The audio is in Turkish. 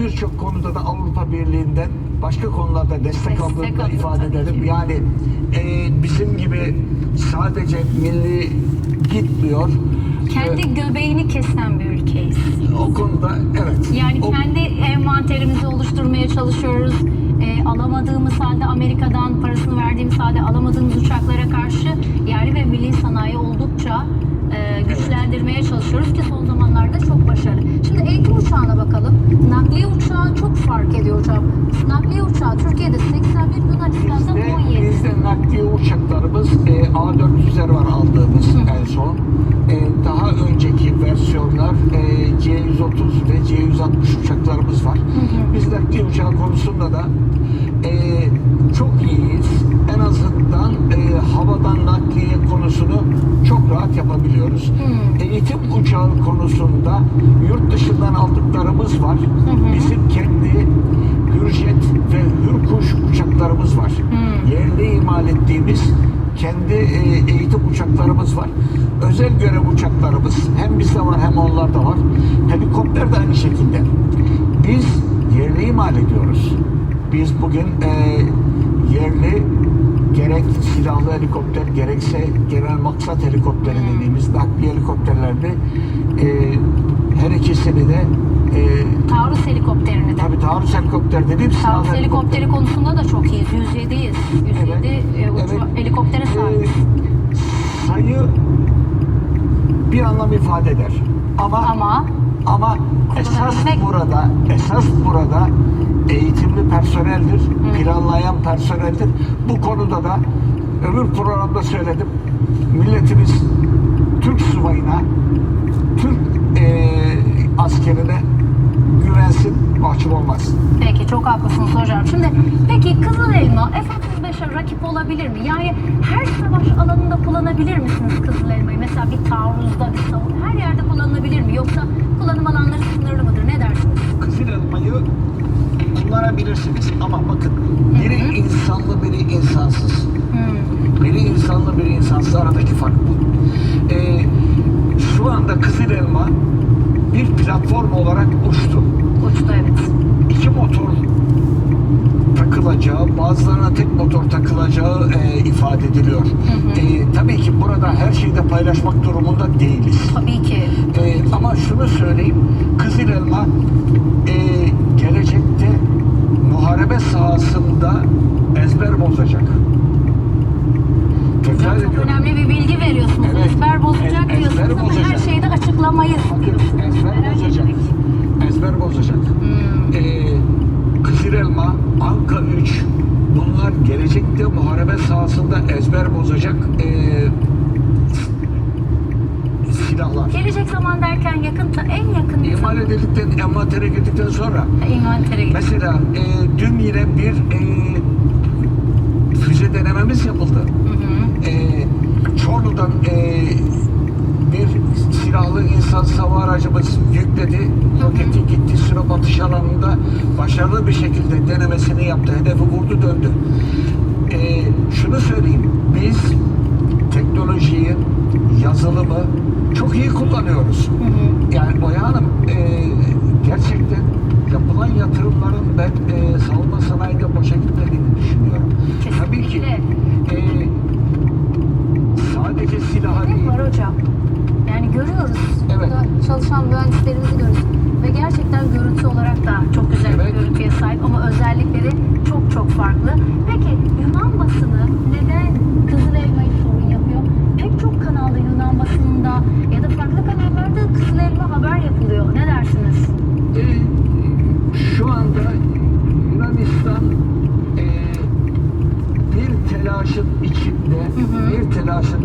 birçok konuda da Avrupa Birliği'nden başka konularda destek, Destek aldığını da ifade ki. Yani e, bizim gibi sadece milli gitmiyor. Kendi E, göbeğini kesen bir ülkeyiz. o konuda evet. Yani O- kendi envanterimizi oluşturmaya çalışıyoruz. Ee, alamadığımız halde Amerika'dan parasını verdiğimiz halde alamadığımız uçaklara karşı yerli ve milli sanayi oldukça e, güçlendirmeye çalışıyoruz ki son zamanlarda çok başarılı. Şimdi eğitim uçağına bakalım. Nakliye uçağı çok fark ediyor hocam. Nakliye uçağı Türkiye'de 81, Yunanistan'da Bizde, 17. bizde nakliye uçaklarımız e, A400'ler var aldığımız en son. E, daha önceki versiyonlar e, C130 ve C160 uçaklarımız var. Biz nakliye uçağı konusunda da e, çok iyiyiz. En azından e, havadan nakliye konusunu çok rahat yapabiliyoruz. Eğitim uçağı konusunda yurt dışından aldıklarımız var. Bizim kendi Hürjet ve Hürkuş uçaklarımız var. Yerli imal ettiğimiz kendi e, eğitim uçaklarımız var. Özel görev uçaklarımız hem bizde var hem onlarda var. Helikopter de aynı şekilde. Biz yerli imal ediyoruz. Biz bugün e, yerli gerek silahlı helikopter gerekse genel maksat helikopteri dediğimiz nakliye helikopterlerde e, her ikisini de e, Taarruz helikopterini de. Tabii taarruz helikopter dediğim silahlı Taarruz helikopteri konusunda da çok iyiyiz. 107'yiz. 107 Evet, e, evet. helikoptere Ee, sahibiz. sayı bir anlam ifade eder. Ama Ama ama esas Kullanabilmek- burada esas burada eğitimli personeldir, planlayan personeldir. Bu konuda da öbür programda söyledim. Milletimiz Türk subayına, Türk eee, askerine güvensin, mahcup olmaz. Peki çok haklısınız hocam. Şimdi peki Kızıl Elma F-35'e rakip olabilir mi? Yani her savaş alanında kullanabilir misiniz Kızıl Elma'yı? Mesela bir taarruzda, bir savun her yerde kullanılabilir mi? Yoksa kullanım alanları sınırlı mıdır? Ne dersiniz? Kızıl elmayı kullanabilirsiniz ama bakın biri insansız aradaki fark bu. Ee, şu anda Kızıl Elma bir platform olarak uçtu. Uçtu evet. İki motor takılacağı, bazılarına tek motor takılacağı e, ifade ediliyor. E, tabii ki burada her şeyi de paylaşmak durumunda değiliz. Tabii ki. Ee, ama şunu söyleyeyim, Kızıl Elma e, gelecekte muharebe sahasında ezber bozacak. Tekrar Hocam çok ediyorum. önemli bir bilgi veriyorsunuz. Evet. Ezber bozacak Ez- ezber diyorsunuz ama her bozacak. Bakın, diyorsunuz. ezber bozacak. Ezber bozacak. Hmm. Ee, Kızıl Elma, Anka 3 bunlar gelecekte muharebe sahasında ezber bozacak ee, silahlar. Gelecek zaman derken yakın, en yakın İmal edildikten, envantere girdikten sonra envantere gidiyor. Mesela e, dün yine bir e, füze denememiz yapıldı. Hı hı. E, Çorlu'dan e, bir silahlı insan hava aracımız yükledi. Roketi gitti Sinop atış alanında başarılı bir şekilde denemesini yaptı. Hedefi vurdu döndü. E, şunu söyleyeyim. Biz teknolojiyi, yazılımı çok iyi kullanıyoruz. Yani Oya Hanım e, gerçekten yapılan yatırımların ben e, savunma sanayide boşa gitmediğini düşünüyorum. Tabii ki e, sadece silaha değil, var hocam? Görüyoruz. Evet. Burada çalışan mühendislerimizi görüyoruz. Ve gerçekten görüntü olarak da çok güzel Evet. bir görüntüye sahip ama özellikleri çok çok farklı. Peki Yunan basını neden Kızıl Elma'yı sorun yapıyor? Pek çok kanalda Yunan basınında ya da farklı kanallarda Kızıl Elma haber yapılıyor. Ne dersiniz? e, şu anda Yunanistan e, bir telaşın içinde, bir telaşın